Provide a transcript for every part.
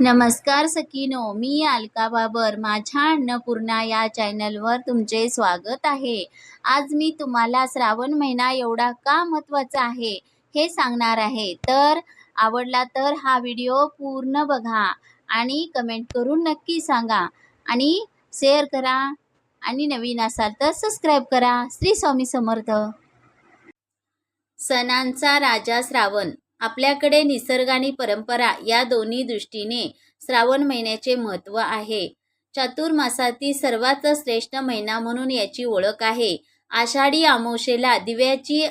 नमस्कार सकिनो मी अलका बाबर. माझ्या अन्नपूर्णा या चॅनलवर तुमचे स्वागत आहे. आज मी तुम्हाला श्रावण महिना एवढा का महत्त्वाचा आहे हे सांगणार आहे. तर आवडला तर हा व्हिडिओ पूर्ण बघा आणि कमेंट करून नक्की सांगा. आणि शेअर करा आणि नवीन असाल तर सबस्क्राईब करा. श्री स्वामी समर्थ. सणांचा राजा श्रावण. आपल्याकडे निसर्ग आणि परंपरा या दोन्ही दृष्टीने श्रावण महिन्याचे महत्त्व आहे. चातुर्मासातील सर्वात श्रेष्ठ महिना म्हणून याची ओळख आहे. आषाढी आमोशेला दिव्याची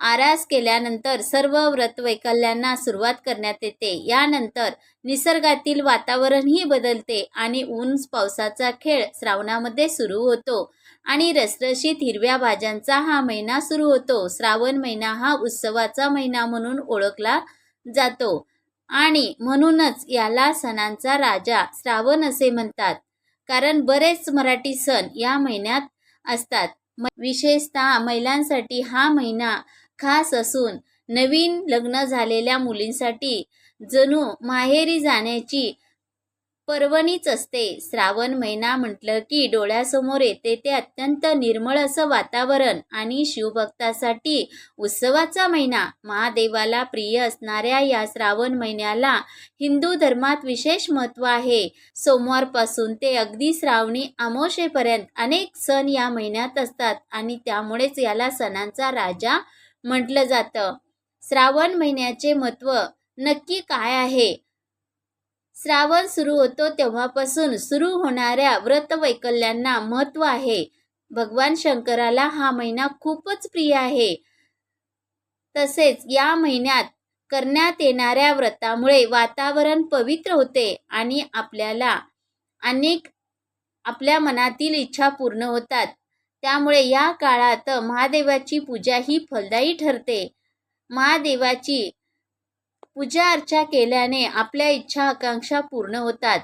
आरास केल्यानंतर सर्व व्रतवैकल्यांना सुरुवात करण्यात येते. यानंतर निसर्गातील वातावरणही बदलते आणि ऊन पावसाचा खेळ श्रावणामध्ये सुरू होतो. आणि रसरशीत हिरव्या भाज्यांचा हा महिना सुरू होतो. श्रावण महिना हा उत्सवाचा महिना म्हणून ओळखला जातो. आणि म्हणूनच याला सणांचा राजा श्रावण असे म्हणतात. कारण बरेच मराठी सण या महिन्यात असतात. म- विशेषतः महिलांसाठी हा महिना खास असून नवीन लग्न झालेल्या मुलींसाठी जणू माहेरी जाण्याची पर्वणीच असते. श्रावण महिना म्हटलं की डोळ्यासमोर येते ते अत्यंत निर्मळ असं वातावरण आणि शिवभक्तासाठी उत्सवाचा महिना. महादेवाला प्रिय असणाऱ्या या श्रावण महिन्याला हिंदू धर्मात विशेष महत्त्व आहे. सोमवारपासून ते अगदी श्रावणी अमोशेपर्यंत अनेक सण या महिन्यात असतात आणि त्यामुळेच याला सणांचा राजा म्हटलं जातं. श्रावण महिन्याचे महत्त्व नक्की काय आहे? श्रावण सुरू होतो तेव्हापासून सुरू होणाऱ्या व्रतवैकल्यांना महत्त्व आहे. भगवान शंकराला हा महिना खूपच प्रिय आहे. तसेच या महिन्यात करण्यात येणाऱ्या व्रतामुळे वातावरण पवित्र होते आणि आपल्याला अनेक आपल्या मनातील इच्छा पूर्ण होतात. त्यामुळे या काळात महादेवाची पूजा ही फलदायी ठरते. महादेवाची पूजा अर्चा केल्याने आपल्या इच्छा आकांक्षा पूर्ण होतात.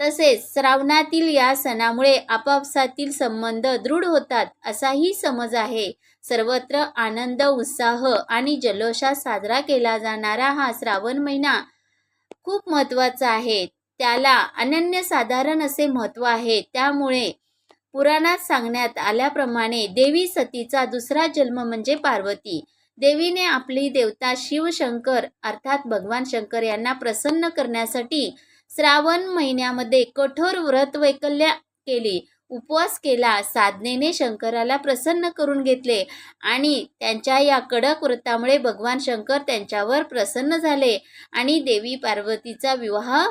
तसेच श्रावणातील या सणामुळे आपापसातील संबंध दृढ होतात असाही समज आहे. सर्वत्र आनंद उत्साह आणि जल्लोषात साजरा केला जाणारा हा श्रावण महिना खूप महत्त्वाचा आहे. त्याला अनन्यसाधारण असे महत्त्व आहे. त्यामुळे पुराणात सांगण्यात आल्याप्रमाणे देवी सतीचा दुसरा जन्म म्हणजे पार्वती. देवीने आपली देवता शिवशंकर अर्थात भगवान शंकर यांना प्रसन्न करण्यासाठी श्रावण महिन्यामध्ये कठोर व्रत वैकल्य केली. उपवास केला साधनेने शंकराला प्रसन्न करून घेतले आणि त्यांच्या या कडक व्रतामुळे भगवान शंकर त्यांच्यावर प्रसन्न झाले आणि देवी पार्वतीचा विवाह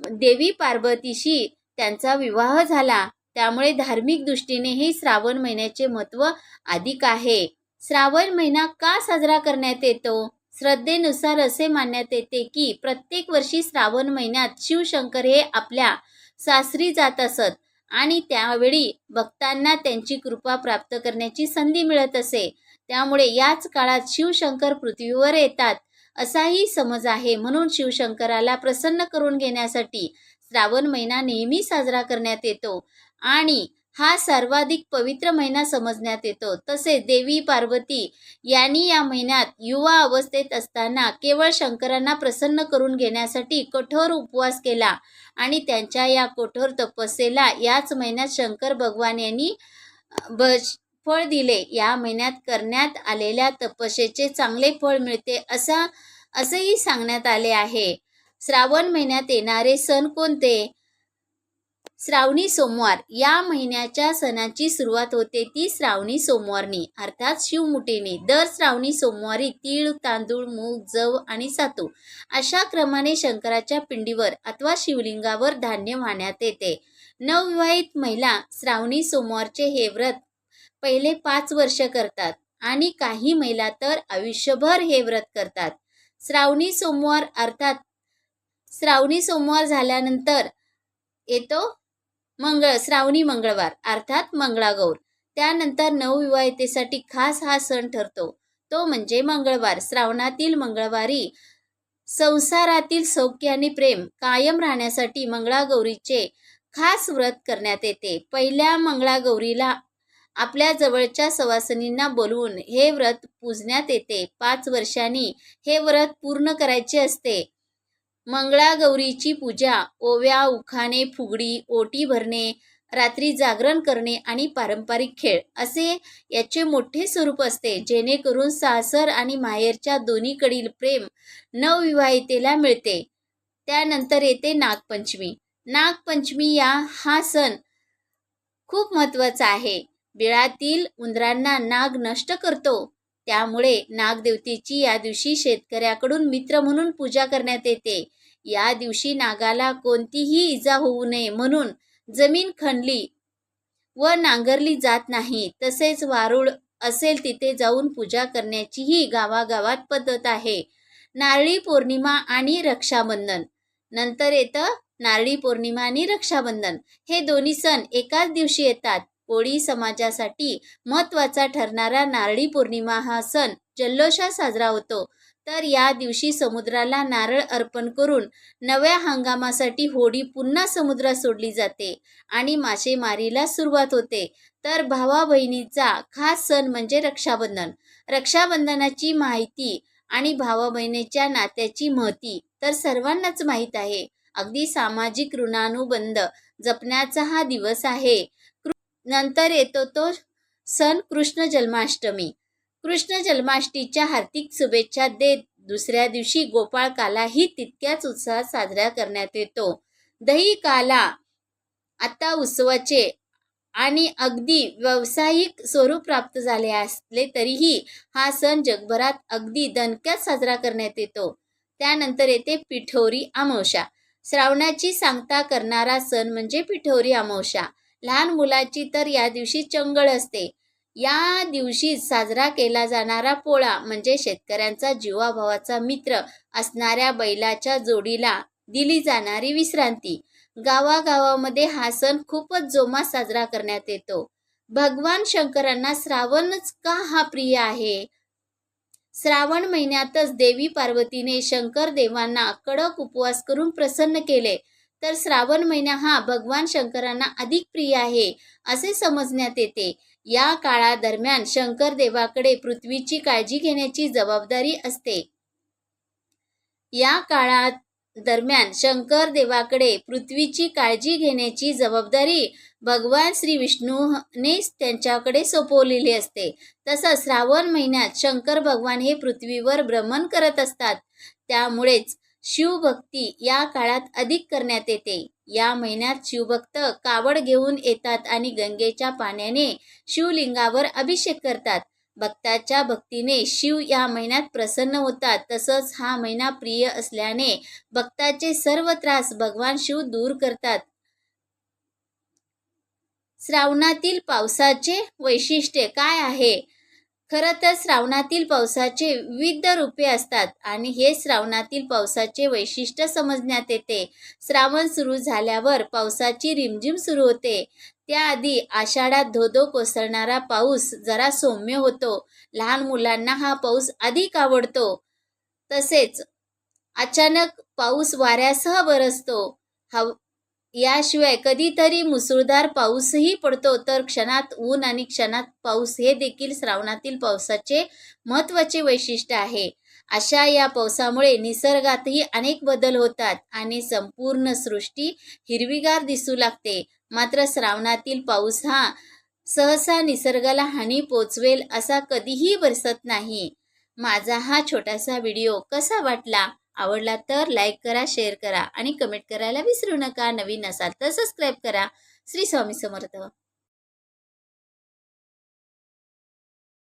देवी पार्वतीशी त्यांचा विवाह झाला. त्यामुळे धार्मिक दृष्टीनेही श्रावण महिन्याचे महत्त्व अधिक आहे. श्रावण महिना का साजरा करण्यात येतो? श्रद्धेनुसार असे मानण्यात येते की प्रत्येक वर्षी श्रावण महिन्यात शिवशंकर हे आपल्या सासरी जात असत आणि त्यावेळी भक्तांना त्यांची कृपा प्राप्त करण्याची संधी मिळत असे. त्यामुळे याच काळात शिवशंकर पृथ्वीवर येतात असाही समज आहे. म्हणून शिवशंकराला प्रसन्न करून घेण्यासाठी श्रावण महिना नेहमी साजरा करण्यात येतो. आणि हा सर्वाधिक पवित्र महिना समजण्यात येतो. तसेच देवी पार्वती यांनी या महिन्यात युवा अवस्थेत असताना केवळ शंकरांना प्रसन्न करून घेण्यासाठी कठोर उपवास केला आणि त्यांच्या या कठोर तपस्येला याच महिन्यात शंकर भगवान यांनी ब फळ दिले. या महिन्यात करण्यात आलेल्या तपस्येचे चांगले फळ मिळते असा असंही सांगण्यात आले आहे. श्रावण महिन्यात येणारे सण कोणते? श्रावणी सोमवार. या महिन्याच्या सणाची सुरुवात होते ती श्रावणी सोमवारनी अर्थात शिवमुठीने. दर श्रावणी सोमवारी तीळ तांदूळ मूग जव आणि सातू अशा क्रमाने शंकराच्या पिंडीवर अथवा शिवलिंगावर धान्य वाहण्यात येते. नवविवाहित महिला श्रावणी सोमवारचे हे व्रत पहिले पाच वर्ष करतात आणि काही महिला तर आयुष्यभर हे व्रत करतात. श्रावणी सोमवार अर्थात श्रावणी सोमवार झाल्यानंतर येतो मंगळ श्रावणी मंगळवार अर्थात मंगळागौर. त्यानंतर नवविवाहितेसाठी खास हा सण ठरतो. तो म्हणजे मंगळवार. श्रावणातील मंगळवारी संसारातील सौख्य आणि प्रेम कायम राहण्यासाठी मंगळागौरीचे खास व्रत करण्यात येते. पहिल्या मंगळागौरीला आपल्या जवळच्या सवासनींना बोलवून हे व्रत पूजण्यात येते. पाच वर्षांनी हे व्रत पूर्ण करायचे असते. मंगळागौरीची पूजा ओव्या उखाणे फुगडी ओटी भरणे रात्री जागरण करणे आणि पारंपरिक खेळ असे याचे मोठे स्वरूप असते. जेणेकरून सासर आणि माहेरच्या दोन्हीकडील प्रेम नवविवाहितेला मिळते. त्यानंतर येते नागपंचमी. नागपंचमी या हा सण खूप महत्त्वाचा आहे. बिळातील उंदरांना नाग नष्ट करतो. त्यामुळे नागदेवतेची या दिवशी शेतकऱ्याकडून मित्र म्हणून पूजा करण्यात येते. या दिवशी नागाला कोणतीही इजा होऊ नये म्हणून जमीन खणली व नांगरली जात नाही. तसेच वारुळ असेल तिथे जाऊन पूजा करण्याचीही गावागावात पद्धत आहे. नारळी पौर्णिमा आणि रक्षाबंधन. नंतर येतं नारळी पौर्णिमा आणि रक्षाबंधन. हे दोन्ही सण एकाच दिवशी येतात. कोळी समाजासाठी महत्त्वाचा ठरणारा नारळी पौर्णिमा हा सण जल्लोषात साजरा होतो. तर या दिवशी समुद्राला नारळ अर्पण करून नव्या हंगामासाठी होडी पुन्हा समुद्रात सोडली जाते आणि मासेमारीला सुरुवात होते. तर भावा बहिणीचा खास सण म्हणजे रक्षाबंधन. रक्षाबंधनाची माहिती आणि भावा बहिणीच्या नात्याची महती तर सर्वांनाच माहीत आहे. अगदी सामाजिक ऋणानुबंध जपण्याचा हा दिवस आहे. नंतर येतो तो सण कृष्ण जन्माष्टमी. कृष्ण जन्माष्टमीच्या हार्दिक शुभेच्छा देत दुसऱ्या दिवशी गोपाळ कालाही तितक्याच उत्साहात साजरा करण्यात येतो. दही काला आता उत्सवाचे आणि अगदी व्यावसायिक स्वरूप प्राप्त झाले असले तरीही हा सण जगभरात अगदी दणक्यात साजरा करण्यात येतो. त्यानंतर येते पिठोरी अमावस्या. श्रावणाची सांगता करणारा सण म्हणजे पिठोरी अमावस्या. लहान मुलाची तर या दिवशी चंगळ असते. या दिवशी साजरा केला जाणारा पोळा म्हणजे शेतकऱ्यांचा जीवाभावाचा मित्र असणाऱ्या बैलाच्या जोडीला दिली जाणारी विश्रांती. गावागावामध्ये हा सण खूपच जोमात साजरा करण्यात येतो. भगवान शंकरांना श्रावणच का हा प्रिय आहे? श्रावण महिन्यातच देवी पार्वतीने शंकर देवांना कडक उपवास करून प्रसन्न केले. तर श्रावण महिना हा भगवान शंकरांना अधिक प्रिय आहे असे समजण्यात येते. या काळादरम्यान शंकर देवाकडे पृथ्वीची काळजी घेण्याची जबाबदारी असते. या काळात दरम्यान शंकर देवाकडे पृथ्वीची काळजी घेण्याची जबाबदारी भगवान श्री विष्णूने त्यांच्याकडे सोपवलेली असते. तसंच श्रावण महिन्यात शंकर भगवान हे पृथ्वीवर भ्रमण करत असतात. त्यामुळेच शिवभक्ती या काळात अधिक करण्यात येते. या महिन्यात शिवभक्त कावड घेऊन येतात आणि गंगेच्या पाण्याने शिवलिंगावर अभिषेक करतात. भक्ताच्या भक्तीने शिव या महिन्यात प्रसन्न होतात. तसंच हा महिना प्रिय असल्याने भक्ताचे सर्व त्रास भगवान शिव दूर करतात. श्रावणातील पावसाचे वैशिष्ट्य काय आहे? खरं तर श्रावणातील पावसाचे विविध रूपे असतात आणि हे श्रावणातील पावसाचे वैशिष्ट्य समजण्यात येते. श्रावण सुरू झाल्यावर पावसाची रिमझिम सुरू होते. त्याआधी आषाढात धोधो कोसळणारा पाऊस जरा सौम्य होतो. लहान मुलांना हा पाऊस अधिक आवडतो. तसेच अचानक पाऊस वाऱ्यासह बरसतो. हव याशिवाय कधीतरी मुसळधार पाऊसही पडतो तर क्षणात ऊन आणि क्षणात पाऊस हे देखील श्रावणातील पावसाचे महत्त्वाचे वैशिष्ट्य आहे. अशा या पावसामुळे निसर्गातही अनेक बदल होतात आणि संपूर्ण सृष्टी हिरवीगार दिसू लागते. मात्र श्रावणातील पाऊस हा सहसा निसर्गाला हानी पोचवेल असा कधीही बरसत नाही. माझा हा छोटासा व्हिडिओ कसा वाटला? आवडला तर लाईक करा शेअर करा आणि कमेंट करायला विसरू नका. नवीन असाल तर सबस्क्राईब करा. श्री स्वामी समर्थ.